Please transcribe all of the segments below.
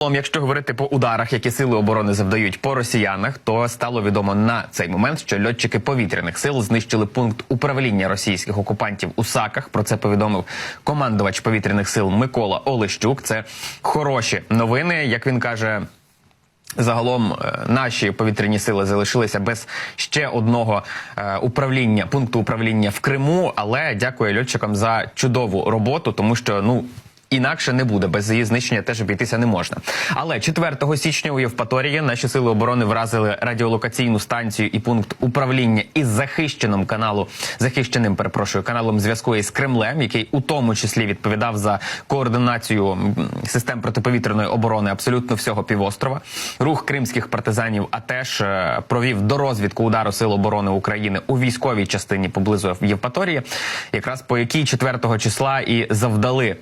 Якщо говорити по ударах, які сили оборони завдають по росіянах, то стало відомо на цей момент, що льотчики повітряних сил знищили пункт управління російських окупантів у Саках. Про це повідомив командувач повітряних сил Микола Олещук. Це хороші новини, як він каже. Загалом е, наші повітряні сили залишилися без ще одного е, управління пункту управління в Криму. Але дякую льотчикам за чудову роботу, тому що ну. Інакше не буде без її знищення, теж обійтися не можна. Але 4 січня у Євпаторії наші сили оборони вразили радіолокаційну станцію і пункт управління із захищеним каналу, захищеним перепрошую каналом зв'язку із Кремлем, який у тому числі відповідав за координацію систем протиповітряної оборони абсолютно всього півострова. Рух кримських партизанів а теж е, провів до розвідку удару сил оборони України у військовій частині поблизу Євпаторії, якраз по якій 4 числа і завдали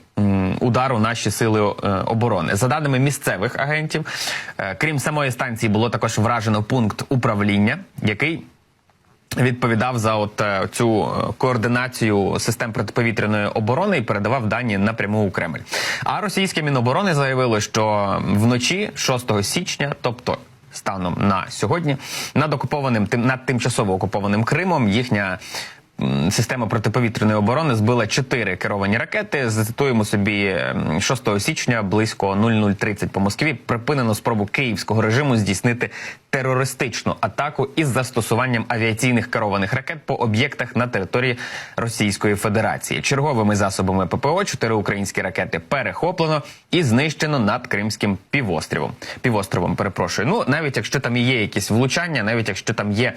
удару наші сили е, оборони. За даними місцевих агентів, е, крім самої станції, було також вражено пункт управління, який відповідав за от е, цю координацію систем протиповітряної оборони і передавав дані напряму у Кремль. А російське міноборони заявило, що вночі 6 січня, тобто станом на сьогодні, над окупованим над тимчасово окупованим Кримом їхня. Система протиповітряної оборони збила чотири керовані ракети. Зацитуємо собі ем, 6 січня близько 00.30 по Москві припинено спробу київського режиму здійснити терористичну атаку із застосуванням авіаційних керованих ракет по об'єктах на території Російської Федерації. Черговими засобами ППО чотири українські ракети перехоплено і знищено над Кримським півостровом. Півостровом, перепрошую. Ну навіть якщо там є якісь влучання, навіть якщо там є.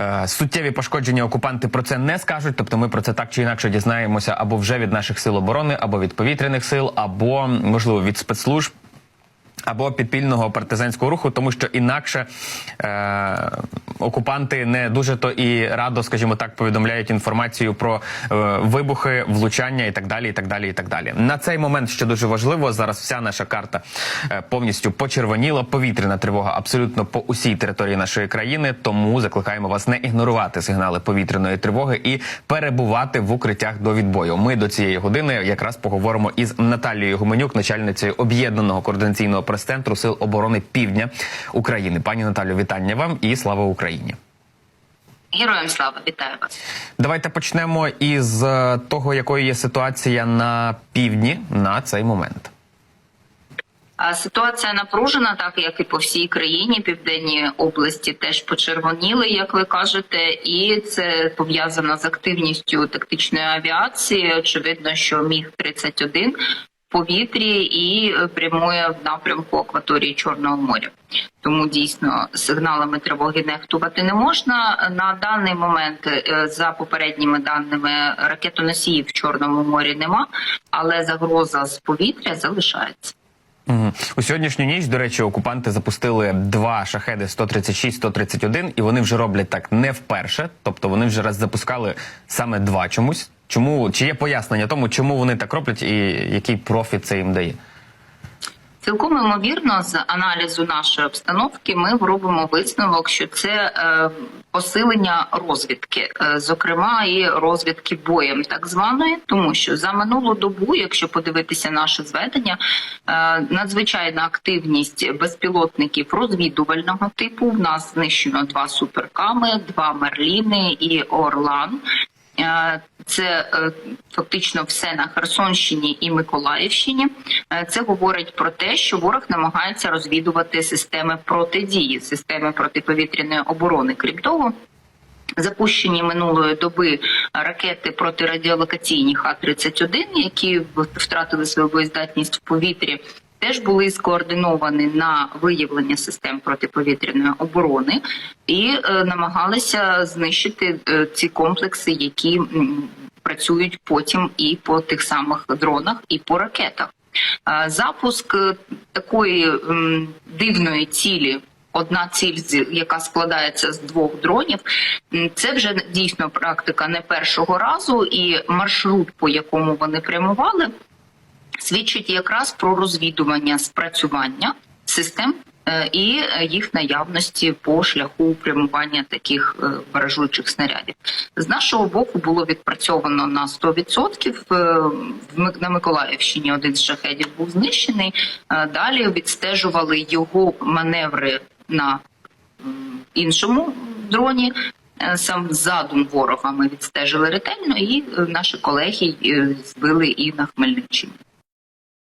Е, Суттєві пошкодження окупанти про це не скажуть, тобто ми про це так чи інакше дізнаємося або вже від наших сил оборони, або від повітряних сил, або можливо від спецслужб. Або підпільного партизанського руху, тому що інакше е, окупанти не дуже то і радо, скажімо так, повідомляють інформацію про е, вибухи, влучання і так далі. І так далі, і так далі. На цей момент що дуже важливо, зараз вся наша карта е, повністю почервоніла. Повітряна тривога абсолютно по усій території нашої країни. Тому закликаємо вас не ігнорувати сигнали повітряної тривоги і перебувати в укриттях до відбою. Ми до цієї години якраз поговоримо із Наталією Гуменюк, начальницею об'єднаного координаційного прес-центру Сил оборони Півдня України. Пані Наталю, вітання вам і слава Україні. Героям слава, вітаю вас. Давайте почнемо із е, того, якою є ситуація на півдні на цей момент. Ситуація напружена, так як і по всій країні. Південні області теж почервоніли, як ви кажете, і це пов'язано з активністю тактичної авіації. Очевидно, що міг 31 в повітрі і е, прямує в напрямку акваторії Чорного моря. Тому дійсно сигналами тривоги нехтувати не можна. На даний момент, е, за попередніми даними, ракетоносіїв в Чорному морі нема, але загроза з повітря залишається. Мгм. У сьогоднішню ніч, до речі, окупанти запустили два шахеди 136-131, і вони вже роблять так не вперше. Тобто вони вже раз запускали саме два чомусь. Чому чи є пояснення тому, чому вони так роблять, і який профіт це їм дає? Цілком ймовірно, з аналізу нашої обстановки ми робимо висновок, що це е, посилення розвідки, е, зокрема і розвідки боєм, так званої, тому що за минулу добу, якщо подивитися наше зведення, е, надзвичайна активність безпілотників розвідувального типу. В нас знищено два суперками, два мерліни і Орлан. Е, Це е, фактично все на Херсонщині і Миколаївщині. Е, Це говорить про те, що ворог намагається розвідувати системи протидії, системи протиповітряної оборони. Крім того, Запущені минулої доби ракети протирадіолокаційні Х-31, які втратили свою боєздатність в повітрі, теж були скоординовані на виявлення систем протиповітряної оборони і е, намагалися знищити е, ці комплекси, які працюють потім і по тих самих дронах, і по ракетах. Е, Запуск такої дивної цілі одна ціль, яка складається з двох дронів. Це вже дійсно практика не першого разу, і маршрут, по якому вони прямували, свідчить якраз про розвідування спрацювання систем е, і е, їх наявності по шляху прямування таких е, баражуючих снарядів. З нашого боку було відпрацьовано на 100%. Е, На Миколаївщині один з шахедів був знищений. Е, Далі відстежували його маневри на іншому дроні. Е, Сам задум ворога ми відстежили ретельно, і е, наші колеги е, збили і на Хмельниччині.